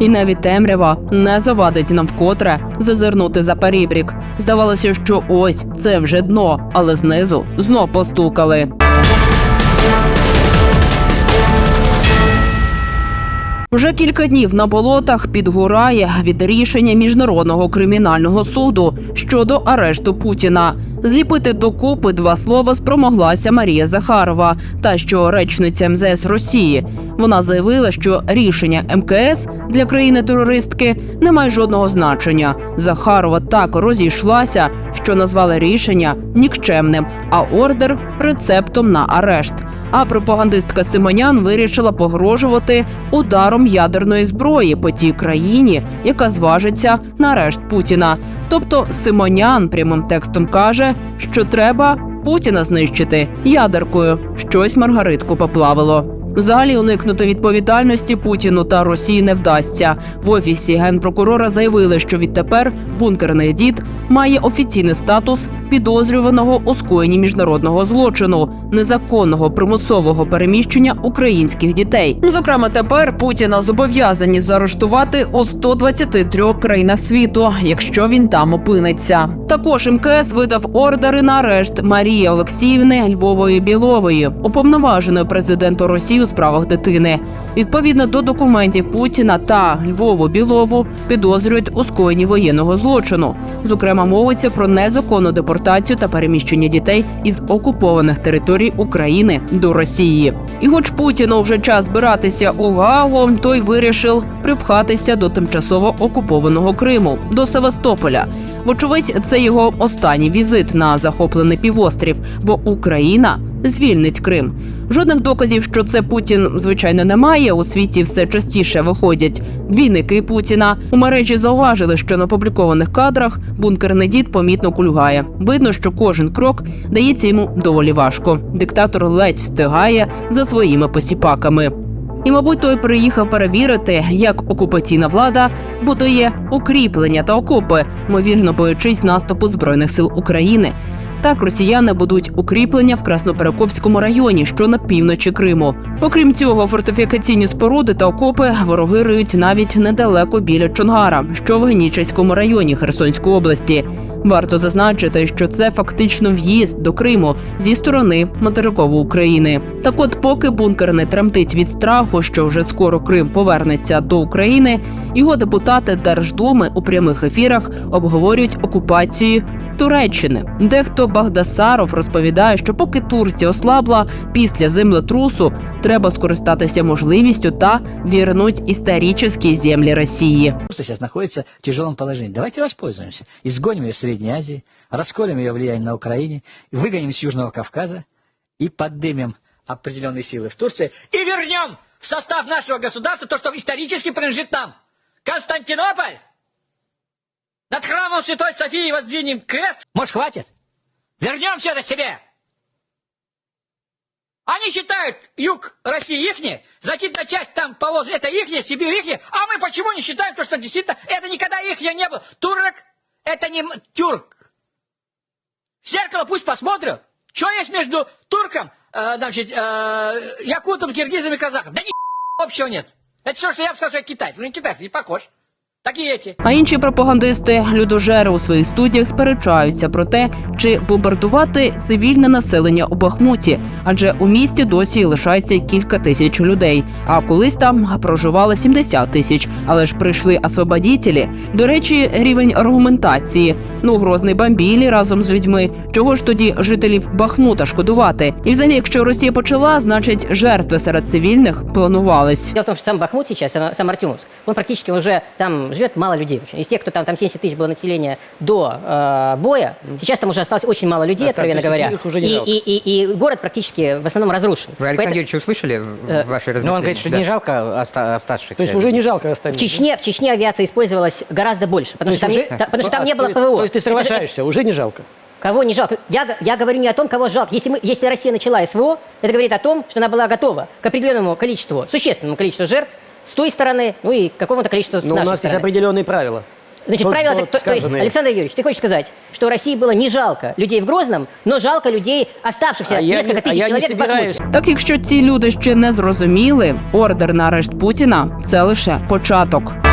І навіть темрява не завадить нам вкотре зазирнути за перебрік. Здавалося, що ось це вже дно, але знизу знов постукали. Вже кілька днів на болотах підгорає від рішення міжнародного кримінального суду щодо арешту Путіна. Зліпити докупи два слова спромоглася Марія Захарова, та що речниця МЗС Росії. Вона заявила, що рішення МКС для країни-терористки не має жодного значення. Захарова так розійшлася, що назвала рішення нікчемним, а ордер рецептом на арешт. А пропагандистка Симонян вирішила погрожувати ударом ядерної зброї по тій країні, яка зважиться на арешт Путіна. Тобто Симонян прямим текстом каже, що треба Путіна знищити ядеркою. Щось Маргаритку поплавило. Взагалі уникнути відповідальності Путіну та Росії не вдасться. В офісі генпрокурора заявили, що відтепер бункерний дід має офіційний статус підозрюваного у скоєнні міжнародного злочину, незаконного примусового переміщення українських дітей. Зокрема, тепер Путіна зобов'язані заарештувати у 123 країнах світу, якщо він там опиниться. Також МКС видав ордери на арешт Марії Олексіївни Львової Білової, уповноваженої президенту Росії у справах дитини. Відповідно до документів Путіна та Львову Білову підозрюють у скоєнні воєнного злочину. Зокрема, мовиться про незаконну депортацію та переміщення дітей із окупованих територій України до Росії. І хоч Путіну вже час збиратися у Гаагу, той вирішив припхатися до тимчасово окупованого Криму до Севастополя. Вочевидь, це його останній візит на захоплений півострів, бо Україна звільнить Крим. Жодних доказів, що це Путін, звичайно, немає. У світі все частіше виходять двійники Путіна. У мережі зауважили, що на опублікованих кадрах бункерний дід помітно кульгає. Видно, що кожен крок дається йому доволі важко. Диктатор ледь встигає за своїми посіпаками. І, мабуть, той приїхав перевірити, як окупаційна влада будує укріплення та окопи, ймовірно, боючись наступу збройних сил України. Так росіяни будуть укріплення в Красноперекопському районі, що на півночі Криму. Окрім цього, фортифікаційні споруди та окопи вороги риють навіть недалеко біля Чонгара, що в Генічеському районі Херсонської області. Варто зазначити, що це фактично в'їзд до Криму зі сторони материкової України. Так, от, поки бункер не тремтить від страху, що вже скоро Крим повернеться до України, його депутати Держдуми у прямих ефірах обговорюють окупацію Туреччини. Дехто Багдасаров розповідає, що поки Турція ослабла після землетрусу, треба скористатися можливістю та вірнуть історичні землі Росії. Турция сейчас находится в тяжелом положении. Давайте воспользуемся. Изгоним ее из Средней Азии, расколем ее влияние на Украине, выгоним с Южного Кавказа и поднимем определенные силы в Турции и вернем в состав нашего государства то, что исторически принадлежит нам. Константинополь! Над храмом Святой Софии воздвинем крест. Может, хватит? Вернем все это себе! Они считают юг России ихний, значительная часть там повозит, это ихняя, Сибирь ихняя, а мы почему не считаем то, что действительно это никогда ихняя не было? Турок это не тюрк. В зеркало пусть посмотрят, что есть между турком, э, значит, э, якутом, киргизом и казахом. Да ни общего нет. Это все, что я бы сказал, что я китайец. Ну не китайец, не похож. Так и эти. А інші пропагандисти людожери у своїх студіях сперечаються про те, чи бомбардувати цивільне населення у Бахмуті, адже у місті досі лишається кілька тисяч людей. А колись там проживало 70 тисяч. Але ж прийшли освободітелі. До речі, рівень аргументації. Ну, грозний бамбілі разом з людьми. Чого ж тоді жителів Бахмута шкодувати? І взагалі, якщо Росія почала, значить жертви серед цивільних планувались. Дело в том, что сам Бахмут сейчас, сам, Артемовск, он практически уже там живет мало людей. очень. Из тех, кто там, там 70 тысяч было населения до э, боя, сейчас там уже осталось очень мало людей, Осталось, откровенно говоря. их уже не и, жалко. и, и, и город практически в основном разрушен. Вы, Александр Поэтому Юрьевич, услышали Э, ваши Но размышления? он говорит, что Да. не жалко оста- оставшихся. Э, То есть уже не жалко в остальных. Чечне, в Чечне авиация использовалась гораздо больше, потому, То что там, есть не, уже- потому что там А, не было ПВО. То есть ты Это- соглашаешься, уже не жалко. Кого не жалко? Я, я говорю не о том, кого жалко. Если, мы, если Россия начала СВО, это говорит о том, что она была готова к определенному количеству, существенному количеству жертв с той стороны, ну и к какому-то количеству с Но у нашей нас есть стороны. определенные правила. Значит, Только правило, что так- то, то есть, сказанные. Александр Юрьевич, ты хочешь сказать, что России было не жалко людей в Грозном, но жалко людей, оставшихся А я несколько не- а тысяч я не человек в Бахмуте? собираюсь Так, якщо ці люди ще не зрозуміли, ордер на арешт Путіна це лише початок.